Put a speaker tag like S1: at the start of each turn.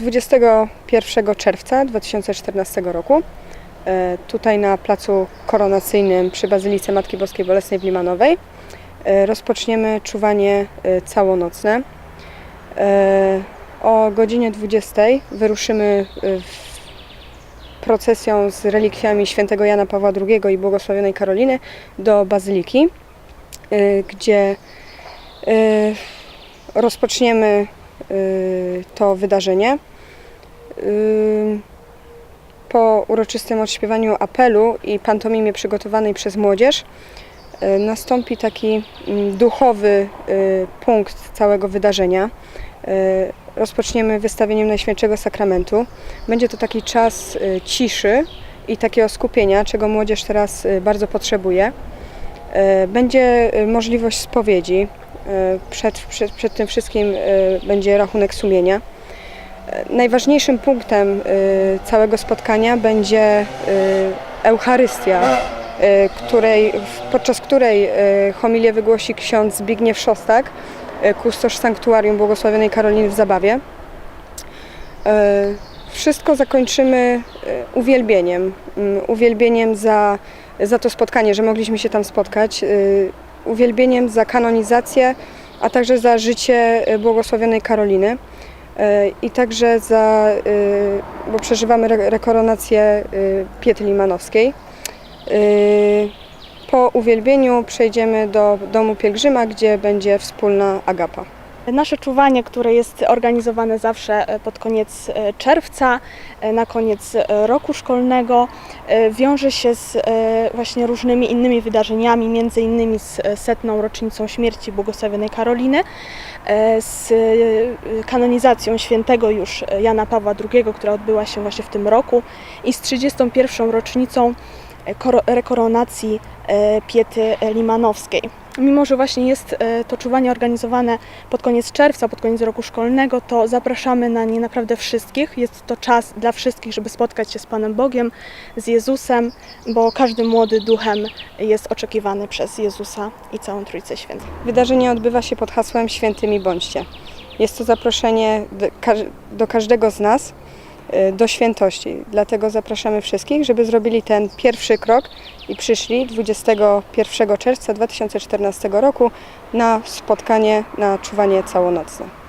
S1: 21 czerwca 2014 roku e, tutaj na placu koronacyjnym przy Bazylice Matki Boskiej Bolesnej w Limanowej e, rozpoczniemy czuwanie e, całonocne. O godzinie 20 wyruszymy procesją z relikwiami świętego Jana Pawła II i błogosławionej Karoliny do Bazyliki, gdzie rozpoczniemy to wydarzenie. Y, Po uroczystym odśpiewaniu apelu i pantomimie przygotowanej przez młodzież y, nastąpi taki mm, duchowy y, punkt całego wydarzenia. Y, Rozpoczniemy wystawieniem Najświętszego Sakramentu. Będzie to taki czas y, ciszy i takiego skupienia, czego młodzież teraz y, bardzo potrzebuje. Y, Będzie y, możliwość spowiedzi, E, Przed, przed, przed tym wszystkim e, będzie rachunek sumienia. E, Najważniejszym punktem e, całego spotkania będzie e, Eucharystia, e, której, podczas której e, homilię wygłosi ksiądz Zbigniew Szostak, e, kustosz sanktuarium błogosławionej Karoliny w Zabawie. E, Wszystko zakończymy e, uwielbieniem. Mm, Uwielbieniem za, za to spotkanie, że mogliśmy się tam spotkać. e, Uwielbieniem za kanonizację, a także za życie e, błogosławionej Karoliny. E, I także za, bo przeżywamy re- rekoronację Piety Limanowskiej. E, Po uwielbieniu przejdziemy do domu pielgrzyma, gdzie będzie wspólna agapa.
S2: Nasze czuwanie, które jest organizowane zawsze e, pod koniec e, czerwca, e, na koniec roku szkolnego, wiąże się z właśnie różnymi innymi wydarzeniami, między innymi z setną rocznicą śmierci błogosławionej Karoliny, z kanonizacją świętego już Jana Pawła II, która odbyła się właśnie w tym roku i z 31. rocznicą koro- rekoronacji Piety Limanowskiej. Mimo, że właśnie jest e, to czuwanie organizowane pod koniec czerwca, pod koniec roku szkolnego, to zapraszamy na nie naprawdę wszystkich. Jest to czas dla wszystkich, żeby spotkać się z Panem Bogiem, z Jezusem, bo każdy młody duchem jest oczekiwany przez Jezusa i całą Trójcę Świętą.
S1: Wydarzenie odbywa się pod hasłem Świętymi bądźcie. Jest to zaproszenie do, każ- do każdego z nas do świętości. Dlatego zapraszamy wszystkich, żeby zrobili ten pierwszy krok i przyszli 21 czerwca 2014 roku na spotkanie na czuwanie całonocne.